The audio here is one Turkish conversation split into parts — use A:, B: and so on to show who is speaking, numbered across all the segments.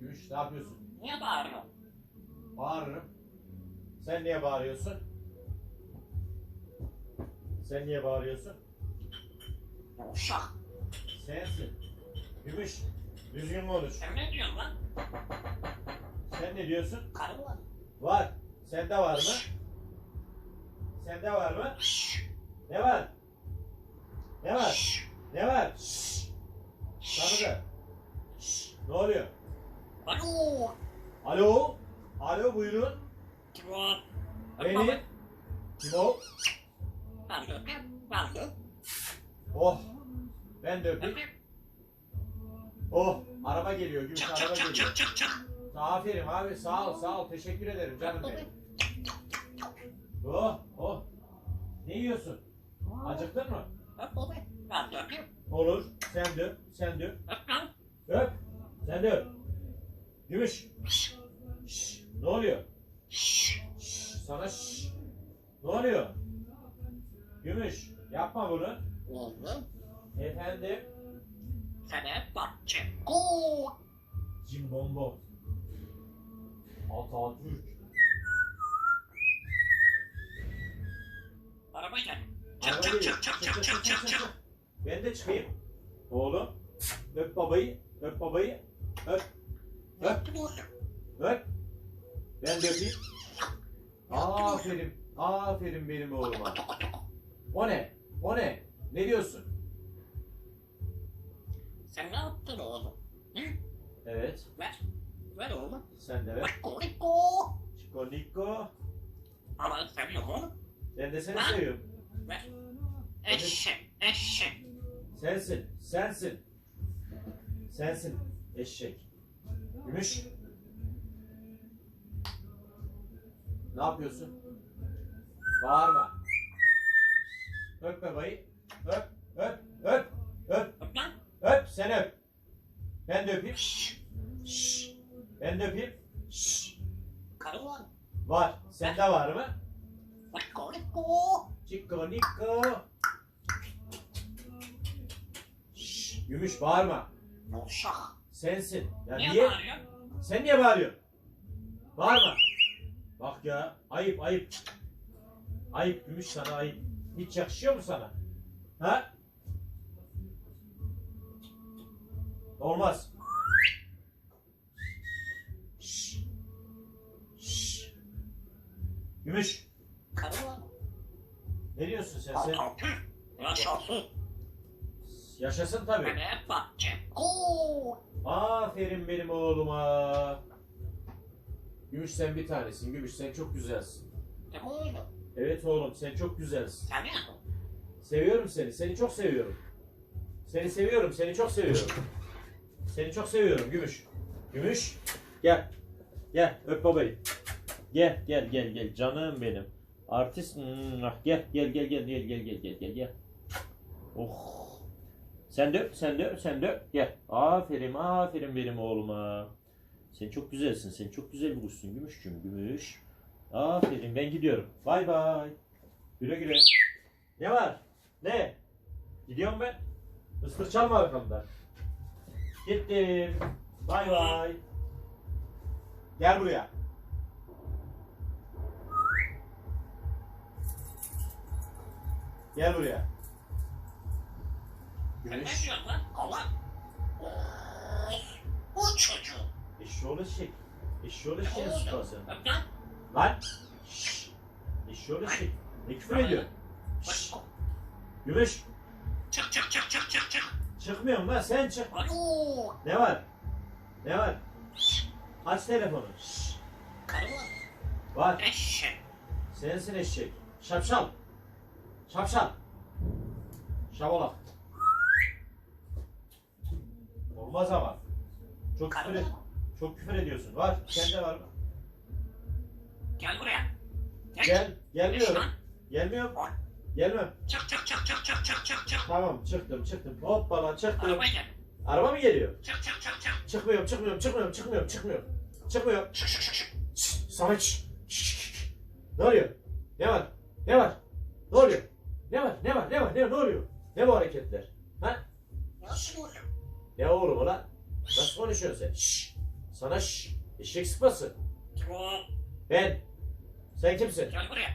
A: Gümüş ne yapıyorsun?
B: Niye bağırıyorsun?
A: Bağırırım. Sen niye bağırıyorsun? Sen niye bağırıyorsun?
B: Uşak.
A: Sensin. Gümüş. Düzgün konuş.
B: Sen ne diyorsun lan?
A: Sen ne diyorsun?
B: Karı var.
A: Var. Sende var mı? Sende var mı? Ne var? Ne var? Ne var? Tanıdı. Ne oluyor?
B: Alo.
A: Alo? Alo buyurun.
B: Kim o?
A: Benim. Kim o? Oh. Ben de öpeyim. Oh. Araba geliyor. Gümüş araba
B: çık
A: geliyor.
B: çık çık çık.
A: Aferin abi sağ ol sağ ol. Teşekkür ederim canım benim. Oh oh. Ne yiyorsun? Acıktın mı? Olur. Sen dök. Sen
B: dök.
A: Dök. Sen dök. Gümüş. Şş. Ne oluyor? Şş. Sana şş. Ne oluyor? Gümüş. Yapma bunu.
B: Oldu.
A: Efendim.
B: Sana bakacağım.
A: Cimbombo. Atatürk.
B: Araba gel. Çık çık çık çık çık çık çık çık.
A: Ben de çıkayım. Oğlum. Öp babayı. Öp babayı. Öp. Öp. Öp. Ben de öpeyim. Aferin. Aferin benim oğluma. O ne? O ne? Ne diyorsun?
B: Sen ne yaptın oğlum? Hı?
A: Evet.
B: Ver. Ver oğlum.
A: Sen de ver.
B: Koriko.
A: Chico Nico.
B: Ama seviyorum oğlum.
A: Ben de seni seviyorum.
B: Ver. Eşek. Eşek.
A: Sensin. Sensin. Sensin. Eşek. Gümüş. Ne yapıyorsun? Bağırma. Öp babayı. Öp. Öp. Öp. Öp.
B: Öp.
A: Sen öp. Ben de öpeyim.
B: Şşş.
A: Ben de öpeyim. Şşş.
B: Karı var.
A: Var. Sende var mı?
B: Bak koriko.
A: Gümüş bağırma.
B: Uşak.
A: Sensin. Ya
B: Niye
A: niye?
B: bağırıyorsun?
A: Sen niye bağırıyorsun? Bağırma. Bak ya. Ayıp ayıp. Ayıp Gümüş sana ayıp. Hiç yakışıyor mu sana? Ha? Olmaz. Şşş. Şşş. Gümüş.
B: Karı var.
A: Ne diyorsun sen? sen?
B: Atatürk. Yaşasın.
A: Yaşasın tabii.
B: Hep bakçı. Oo.
A: Aferin benim oğluma. Gümüş sen bir tanesin. Gümüş sen çok güzelsin.
B: Ne oldu?
A: Evet oğlum sen çok güzelsin.
B: Sen ne?
A: Seviyorum seni. Seni çok seviyorum. Seni seviyorum. Seni çok seviyorum. Seni çok seviyorum Gümüş. Gümüş. Gel. Gel öp babayı. Gel gel gel gel canım benim. Artist. Mwah. Gel gel gel gel gel gel gel gel gel gel. Oh. Sen de sen de sen de. Gel. Aferin, aferin benim oğluma. Sen çok güzelsin. Sen çok güzel bir kuşsun Gümüşcüğüm. Gümüş. Aferin. Ben gidiyorum. Bay bay. Güle güle. Ne var? Ne? Gidiyorum ben. Islık çalma arkamda. Gittim. Bay bay. Gel buraya. Gel buraya.
B: Sen ne
A: Gümüş.
B: diyorsun lan? Allah. Bu çocuğu.
A: Eşşoğlu eşek. Eşşoğlu sıkası.
B: Öp lan.
A: Lan. Şşş. Eşşoğlu eşek. Ne küfür ediyor? Şşş. Gümüş.
B: Çık çık çık çık çık çık.
A: Çıkmıyorum lan sen çık.
B: Alo.
A: Ne var? Ne var? Aç telefonu. Şşş.
B: Karı var.
A: Var.
B: Eşek.
A: Sensin eşek. Şapşal. Şapşal. Şabolak. Olmaz ama. Çok küfür, et, çok küfür ediyorsun. Var. Sende var mı?
B: Gel buraya.
A: Gel. Gelmiyorum.
B: Eşek.
A: Gelmiyorum.
B: Var.
A: Gelmem.
B: Çık çık çık çık çık çık çık çık.
A: Tamam çıktım çıktım. Hoppala çıktım.
B: Araba gel.
A: Araba mı geliyor?
B: Çık çık çık çık.
A: Çıkmıyorum çıkmıyorum çıkmıyorum çıkmıyorum çıkmıyorum. Çıkmıyorum.
B: Şık.
A: Şşş, Samet şşş, şşş, şşş. Ne oluyor? Ne var? Ne var? Ne oluyor? Ne var? Ne var? Ne var? Ne, ne oluyor? Ne bu hareketler? Ha?
B: Nasıl oluyor?
A: Ne oğlum ulan? Nasıl konuşuyorsun sen? Şşş. Sana şş, eşek sıpası. Ben. Sen kimsin?
B: Gel buraya.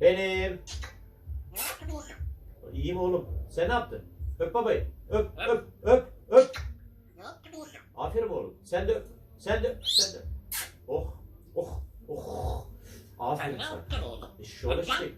A: Benim.
B: Ne yaptın oğlum?
A: İyiyim oğlum. Sen ne yaptın? Öp babayı. Öp,
B: Öp.
A: öp, öp, öp.
B: Ne yaptın oğlum?
A: Aferin oğlum. Sen de öp. Sen de öp. Sen de. öp. Oh, oh, oh.
B: Sen
A: Aferin
B: ne
A: sana.
B: yaptın oğlum?
A: E şöyle
B: Öp lan.
A: şey.